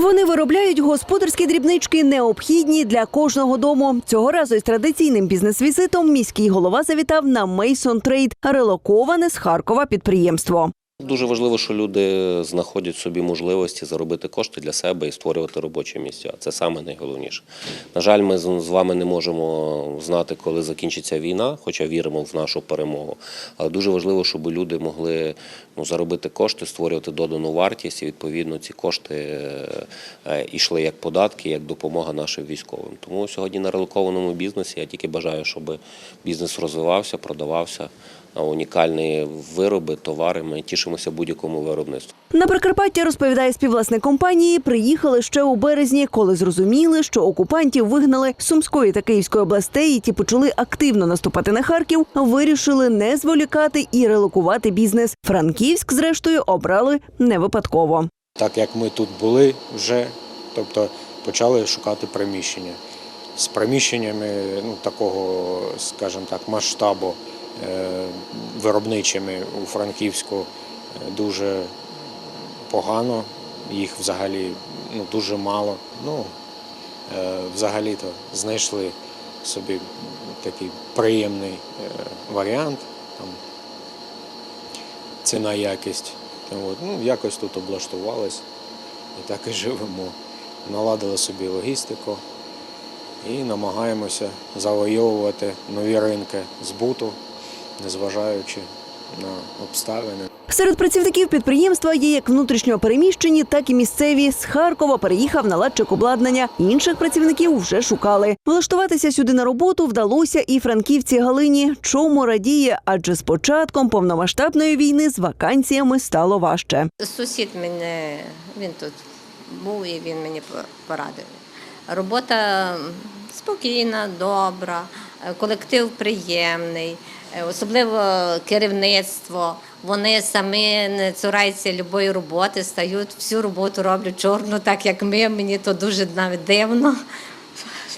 Вони виробляють господарські дрібнички, необхідні для кожного дому. Цього разу із традиційним бізнес-візитом міський голова завітав на Мейсон Трейд, релоковане з Харкова підприємство. Дуже важливо, що люди знаходять собі можливості заробити кошти для себе і створювати робочі місця. Це саме найголовніше. На жаль, ми з вами не можемо знати, коли закінчиться війна, хоча віримо в нашу перемогу. Але дуже важливо, щоб люди могли ну, заробити кошти, створювати додану вартість, і відповідно ці кошти е, йшли як податки, як допомога нашим військовим. Тому сьогодні на релокованому бізнесі я тільки бажаю, щоб бізнес розвивався, продавався. Унікальні вироби, товари. Ми тішимося будь-якому виробництву. На Прикарпаття розповідає співвласник компанії. Приїхали ще у березні, коли зрозуміли, що окупантів вигнали Сумської та Київської областей, і ті почали активно наступати на Харків. Вирішили не зволікати і релокувати бізнес. Франківськ, зрештою, обрали не випадково. Так як ми тут були вже, тобто почали шукати приміщення. З приміщеннями ну, такого, скажімо так, масштабу е, виробничими у Франківську е, дуже погано, їх взагалі ну, дуже мало. Ну, е, взагалі-то знайшли собі такий приємний варіант. Там, ціна якість. От. Ну, якось тут облаштувались і так і живемо. Наладили собі логістику і намагаємося завойовувати нові ринки збуту, незважаючи на обставини. Серед працівників підприємства є як внутрішньо переміщені, так і місцеві. З Харкова переїхав наладчик обладнання. Інших працівників вже шукали. Влаштуватися сюди на роботу вдалося і франківці Галині. Чому радіє? Адже з початком повномасштабної війни з вакансіями стало важче. Сусід мене, він тут був і він мені порадив. Робота спокійна, добра, колектив приємний, особливо керівництво. Вони самі не цураються любої роботи, стають, всю роботу роблять чорну, так як ми. Мені то дуже навіть дивно.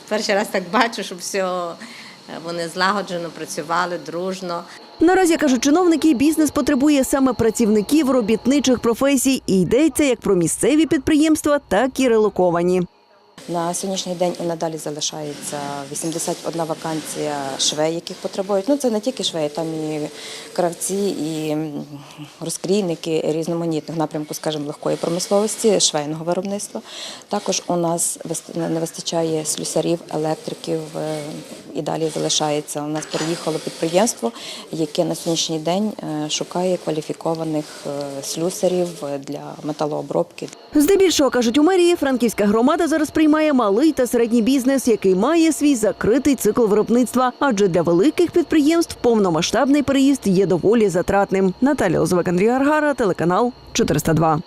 Перший раз так бачу, що все е, вони злагоджено працювали, дружно. Наразі кажуть чиновники, бізнес потребує саме працівників робітничих професій. І йдеться як про місцеві підприємства, так і релоковані. На сьогоднішній день і надалі залишається 81 вакансія швей, яких потребують. Ну це не тільки швеї, там і кравці, і розкрійники різноманітних напрямку, скажімо, легкої промисловості, швейного виробництва. Також у нас не вистачає слюсарів, електриків. Е, І далі залишається. У нас переїхало підприємство, яке на сьогоднішній день е, шукає кваліфікованих е, слюсарів для металообробки. Здебільшого кажуть у мерії, франківська громада зараз приймає малий та середній бізнес, який має свій закритий цикл виробництва. Адже для великих підприємств повномасштабний переїзд є доволі затратним. Наталя Озвек, Андрій Аргара, телеканал 402.